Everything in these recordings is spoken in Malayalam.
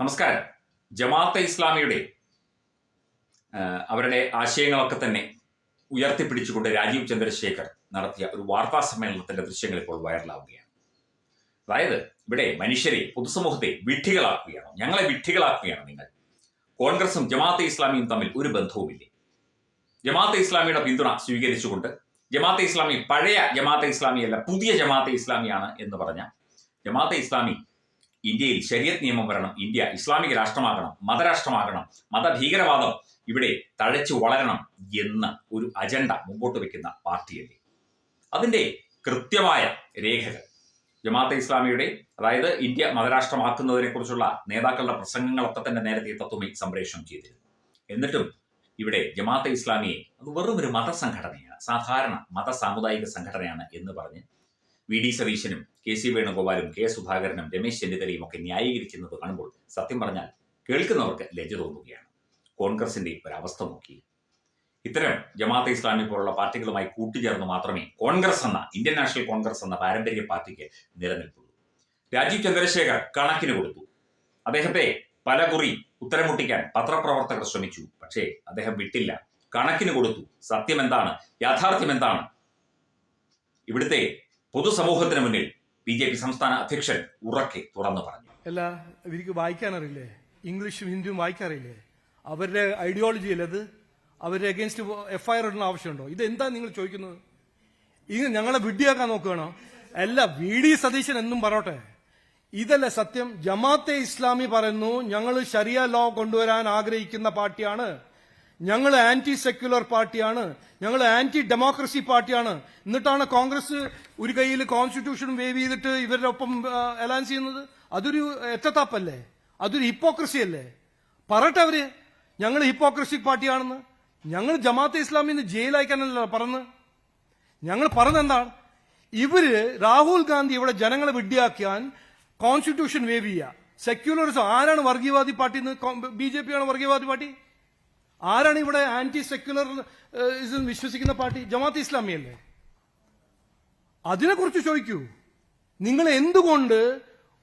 നമസ്കാരം. ജമാഅത്തെ ഇസ്ലാമിയുടെ അവരുടെ ആശയങ്ങളൊക്കെ തന്നെ ഉയർത്തിപ്പിടിച്ചുകൊണ്ട് രാജീവ് ചന്ദ്രശേഖർ നടത്തിയ ഒരു വാർത്താ സമ്മേളനത്തിന്റെ ദൃശ്യങ്ങൾ ഇപ്പോൾ വൈറലാവുകയാണ്. അതായത് ഇവിടെ മനുഷ്യരെ പൊതുസമൂഹത്തെ വിഡ്ഢികളാക്കുകയാണോ? ഞങ്ങളെ വിഡ്ഢികളാക്കുകയാണ് നിങ്ങൾ? കോൺഗ്രസും ജമാഅത്തെ ഇസ്ലാമിയും തമ്മിൽ ഒരു ബന്ധവുമില്ലേ? ജമാഅത്തെ ഇസ്ലാമിയുടെ പിന്തുണ സ്വീകരിച്ചുകൊണ്ട് ജമാഅത്തെ ഇസ്ലാമി പഴയ ജമാഅത്തെ ഇസ്ലാമിയല്ല പുതിയ ജമാഅത്തെ ഇസ്ലാമിയാണ് എന്ന് പറഞ്ഞ ജമാഅത്തെ ഇസ്ലാമി ഇന്ത്യയിൽ ശരീരത് നിയമം വരണം ഇന്ത്യ ഇസ്ലാമിക രാഷ്ട്രമാകണം മതരാഷ്ട്രമാകണം മതഭീകരവാദം ഇവിടെ തഴച്ചു വളരണം എന്ന ഒരു അജണ്ട മുമ്പോട്ട് വെക്കുന്ന പാർട്ടിയല്ലേ. അതിന്റെ കൃത്യമായ രേഖകൾ ജമാഅത്തെ ഇസ്ലാമിയുടെ അതായത് ഇന്ത്യ മതരാഷ്ട്രമാക്കുന്നതിനെ കുറിച്ചുള്ള നേതാക്കളുടെ പ്രസംഗങ്ങളൊക്കെ തന്നെ നേരത്തെ തത്വമേ സംപ്രേഷണം ചെയ്തിരുന്നു. എന്നിട്ടും ഇവിടെ ജമാഅത്തെ ഇസ്ലാമിയെ അത് വെറും ഒരു മതസംഘടനയാണ് സാധാരണ മത സാമുദായിക സംഘടനയാണ് എന്ന് പറഞ്ഞ് വി ഡി സതീശനും കെ സി വേണുഗോപാലും കെ സുധാകരനും രമേശ് ചെന്നിത്തലയും ഒക്കെ ന്യായീകരിക്കുന്നത് കാണുമ്പോൾ സത്യം പറഞ്ഞാൽ കേൾക്കുന്നവർക്ക് ലജ്ജ തോന്നുകയാണ്. കോൺഗ്രസിന്റെ ഒരവസ്ഥ നോക്കി. ഇത്തരം ജമാഅത്തെ ഇസ്ലാമി പോലുള്ള പാർട്ടികളുമായി കൂട്ടുചേർന്ന് മാത്രമേ കോൺഗ്രസ് എന്ന ഇന്ത്യൻ നാഷണൽ കോൺഗ്രസ് എന്ന പാരമ്പര്യ പാർട്ടിക്ക് നിലനിൽപ്പുള്ളൂ. രാജീവ് ചന്ദ്രശേഖർ കണക്കിന് കൊടുത്തു. അദ്ദേഹത്തെ പലകുറി ഉത്തരം മുട്ടിക്കാൻ പത്രപ്രവർത്തകർ ശ്രമിച്ചു. പക്ഷേ അദ്ദേഹം വിട്ടില്ല. കണക്കിന് കൊടുത്തു. സത്യം എന്താണ് യാഥാർത്ഥ്യം എന്താണ് ഇവിടുത്തെ പൊതുസമൂഹത്തിന് മുന്നിൽ ബി ജെ പി സംസ്ഥാന അധ്യക്ഷൻ ഉറക്കെ തുറന്നു പറഞ്ഞു. അല്ല ഇവർക്ക് വായിക്കാനറിയില്ലേ? ഇംഗ്ലീഷും ഹിന്ദിയും വായിക്കാറില്ലേ അവരുടെ ഐഡിയോളജി അല്ലത് അവരുടെ അഗേൻസ്റ്റ് എഫ് ഐ ആർ ഇടുന്ന ആവശ്യമുണ്ടോ? ഇതെന്താ നിങ്ങൾ ചോദിക്കുന്നത്? ഇത് ഞങ്ങളെ വിഡ്ഡിയാക്കാൻ നോക്കുകയാണോ? അല്ല വി ഡി സതീശൻ എന്നും പറയട്ടെ. ഇതല്ല സത്യം? ജമാഅത്തെ ഇസ്ലാമി പറയുന്നു ഞങ്ങൾ ശരിയ ലോ കൊണ്ടുവരാൻ ആഗ്രഹിക്കുന്ന പാർട്ടിയാണ്. ഞങ്ങൾ ആന്റി സെക്യുലർ പാർട്ടിയാണ്. ഞങ്ങൾ ആന്റി ഡെമോക്രസി പാർട്ടിയാണ്. എന്നിട്ടാണ് കോൺഗ്രസ് ഒരു കയ്യിൽ കോൺസ്റ്റിറ്റ്യൂഷൻ വേവ് ചെയ്തിട്ട് ഇവരുടെ ഒപ്പം അലയൻസ് ചെയ്യുന്നത്. അതൊരു എത്തത്താപ്പല്ലേ? അതൊരു ഹിപ്പോക്രസി അല്ലേ? പറട്ടെ അവർ. ഞങ്ങൾ ഹിപ്പോക്രസി പാർട്ടിയാണെന്ന്. ഞങ്ങൾ ജമാഅത്തെ നിന്ന് ജയിലയക്കാനല്ല പറഞ്ഞ്. ഞങ്ങൾ പറഞ്ഞെന്താണ് ഇവർ രാഹുൽ ഗാന്ധി ഇവിടെ ജനങ്ങളെ വിഡ്ഢിയാക്കാൻ കോൺസ്റ്റിറ്റ്യൂഷൻ വേവ് ചെയ്യുക. സെക്യുലറിസം ആരാണ് വർഗീയവാദി പാർട്ടി ബി ജെ പി ആണ് വർഗീയവാദി പാർട്ടി? ആരാണ് ഇവിടെ ആന്റി സെക്യുലർ വിശ്വസിക്കുന്ന പാർട്ടി? ജമാഅത്ത് ഇസ്ലാമിയല്ലേ അതിനെക്കുറിച്ച് ചോദിക്കൂ. നിങ്ങൾ എന്തുകൊണ്ട്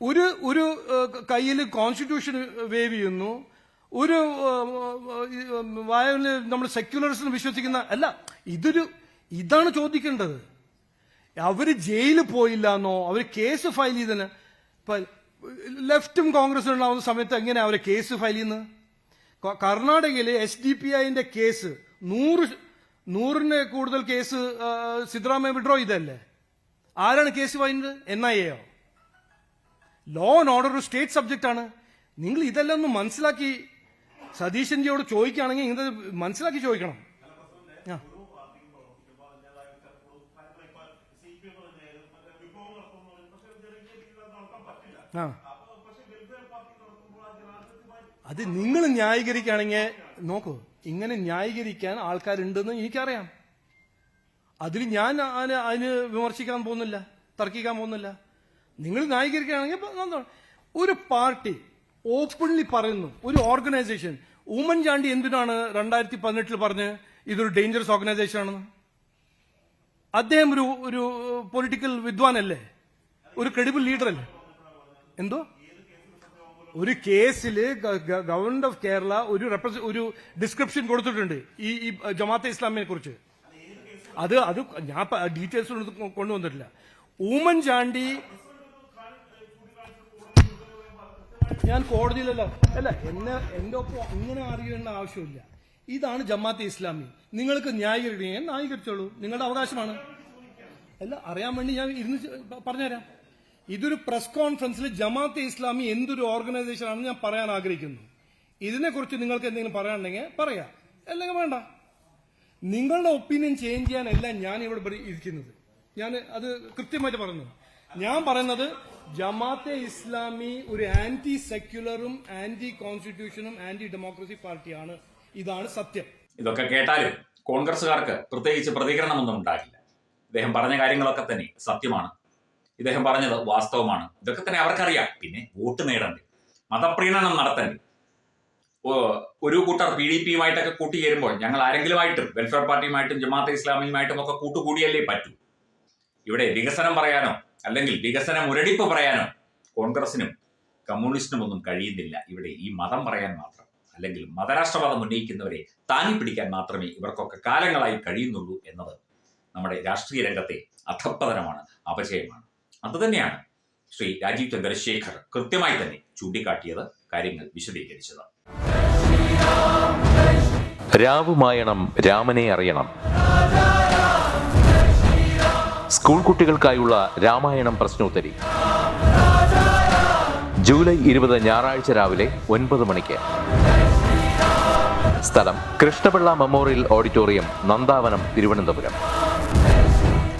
ഒരു ഒരു കയ്യിൽ കോൺസ്റ്റിറ്റ്യൂഷൻ വേവ് ചെയ്യുന്നു? ഒരു വായന നമ്മൾ സെക്യുലറിസം വിശ്വസിക്കുന്ന അല്ല ഇതൊരു ഇതാണ് ചോദിക്കേണ്ടത്. അവർ ജയിലിൽ പോയില്ല എന്നോ അവർ കേസ് ഫയൽ ചെയ്തതിന് ഇപ്പൊ ലെഫ്റ്റും കോൺഗ്രസും ഉണ്ടാവുന്ന സമയത്ത് എങ്ങനെയാണ് അവരെ കേസ് ഫയൽ ചെയ്യുന്നത്? കർണാടകയിലെ എസ് ഡി പി ഐന്റെ കേസ് നൂറ് നൂറിന് കൂടുതൽ കേസ് സിദ്ധരാമയ്യ വിഡ്രോ ചെയ്തല്ലേ ആരാണ് കേസ് പറയുന്നത് എൻ ഐ എയോ. ലോ ആൻഡ് ഓർഡർ ഒരു സ്റ്റേറ്റ് സബ്ജക്റ്റ് ആണ്. നിങ്ങൾ ഇതെല്ലാം ഒന്ന് മനസ്സിലാക്കി സതീശൻജിയോട് ചോദിക്കുകയാണെങ്കിൽ ഇത് മനസ്സിലാക്കി ചോദിക്കണം. ആ. അത് നിങ്ങൾ ന്യായീകരിക്കുകയാണെങ്കിൽ നോക്കൂ ഇങ്ങനെ ന്യായീകരിക്കാൻ ആൾക്കാരുണ്ടെന്ന് എനിക്കറിയാം. അതിൽ ഞാൻ അതിന് വിമർശിക്കാൻ പോകുന്നില്ല തർക്കിക്കാൻ പോകുന്നില്ല. നിങ്ങൾ ന്യായീകരിക്കുകയാണെങ്കിൽ ഒരു പാർട്ടി ഓപ്പൺലി പറയുന്നു ഒരു ഓർഗനൈസേഷൻ ഉമ്മൻചാണ്ടി എന്തിനാണ് രണ്ടായിരത്തി പതിനെട്ടിൽ പറഞ്ഞ് ഇതൊരു ഡേഞ്ചറസ് ഓർഗനൈസേഷൻ ആണെന്ന്? അദ്ദേഹം ഒരു ഒരു പൊളിറ്റിക്കൽ വിദ്വാനല്ലേ? ഒരു ക്രെഡിബിൾ ലീഡർ അല്ലേ? എന്തോ? ഒരു കേസിൽ ഗവൺമെന്റ് ഓഫ് കേരള ഒരു ഒരു ഡിസ്ക്രിപ്ഷൻ കൊടുത്തിട്ടുണ്ട് ഈ ഈ ജമാഅത്തെ ഇസ്ലാമിനെ കുറിച്ച്. അത് അത് ഞാൻ ഡീറ്റെയിൽസ് കൊണ്ടുവന്നിട്ടില്ല. ഉമ്മൻചാണ്ടി ഞാൻ കോടതിയിലല്ല അല്ല എന്നെ എന്റെ ഒപ്പം അങ്ങനെ അറിയേണ്ട ആവശ്യമില്ല. ഇതാണ് ജമാഅത്തെ ഇസ്ലാമി. നിങ്ങൾക്ക് ന്യായീകരിക്കണമെങ്കിൽ ന്യായീകരിച്ചോളൂ. നിങ്ങളുടെ അവകാശമാണ്. അല്ല അറിയാൻ വേണ്ടി ഞാൻ ഇരുന്ന് പറഞ്ഞുതരാം. ഇതൊരു പ്രസ് കോൺഫറൻസിൽ ജമാഅത്തെ ഇസ്ലാമി എന്തൊരു ഓർഗനൈസേഷൻ ആണെന്ന് ഞാൻ പറയാൻ ആഗ്രഹിക്കുന്നു. ഇതിനെക്കുറിച്ച് നിങ്ങൾക്ക് എന്തെങ്കിലും പറയാനുണ്ടെങ്കിൽ പറയാം. അല്ലെങ്കിൽ വേണ്ട. നിങ്ങളുടെ ഒപ്പീനിയൻ ചേഞ്ച് ചെയ്യാനല്ല ഞാൻ ഇവിടെ ഇരിക്കുന്നത്. ഞാൻ അത് കൃത്യമായിട്ട് പറഞ്ഞു ഞാൻ പറയുന്നത് ജമാഅത്തെ ഇസ്ലാമി ഒരു ആന്റി സെക്യുലറും ആന്റി കോൺസ്റ്റിറ്റ്യൂഷനും ആന്റി ഡെമോക്രസി പാർട്ടിയാണ്. ഇതാണ് സത്യം. ഇതൊക്കെ കേട്ടാലും കോൺഗ്രസ്സുകാർക്ക് പ്രത്യേകിച്ച് പ്രതികരണമൊന്നും ഉണ്ടാകില്ല. അദ്ദേഹം പറഞ്ഞ കാര്യങ്ങളൊക്കെ തന്നെ സത്യമാണ്. ഇദ്ദേഹം പറഞ്ഞത് വാസ്തവമാണ്. ഇതൊക്കെ തന്നെ അവർക്കറിയാം. പിന്നെ വോട്ട് നേടണ്ടേ. മതപ്രീണനം നടത്തണ്ടേ. ഒരു കൂട്ടർ പി ഡി പിയുമായിട്ടൊക്കെ കൂട്ടിയേരുമ്പോൾ ഞങ്ങൾ ആരെങ്കിലുമായിട്ടും വെൽഫെയർ പാർട്ടിയുമായിട്ടും ജമാഅത്തെ ഇസ്ലാമിയുമായിട്ടും ഒക്കെ കൂട്ടുകൂടിയല്ലേ പറ്റൂ. ഇവിടെ വികസനം പറയാനോ അല്ലെങ്കിൽ വികസന മുരടിപ്പ് പറയാനോ കോൺഗ്രസിനും കമ്മ്യൂണിസ്റ്റിനും ഒന്നും കഴിയുന്നില്ല. ഇവിടെ ഈ മതം പറയാൻ മാത്രം അല്ലെങ്കിൽ മതരാഷ്ട്രവാദം ഉന്നയിക്കുന്നവരെ താങ്ങി പിടിക്കാൻ മാത്രമേ ഇവർക്കൊക്കെ കാലങ്ങളായി കഴിയുന്നുള്ളൂ എന്നത് നമ്മുടെ രാഷ്ട്രീയ രംഗത്തെ അധപ്പതനമാണ് അപജയമാണ്. അതുതന്നെയാണ് ശ്രീ രാജീവ് ചന്ദ്രശേഖർ കൃത്യമായി തന്നെ ചൂണ്ടിക്കാട്ടിയത് കാര്യങ്ങൾ വിശദീകരിച്ചത്. രാവുമായണം രാമനെ അറിയണം. സ്കൂൾ കുട്ടികൾക്കായുള്ള രാമായണം പ്രശ്നോത്തരി. ജൂലൈ ഇരുപത് ഞായറാഴ്ച രാവിലെ ഒൻപത് മണിക്ക്. സ്ഥലം കൃഷ്ണപിള്ള മെമ്മോറിയൽ ഓഡിറ്റോറിയം നന്ദാവനം തിരുവനന്തപുരം.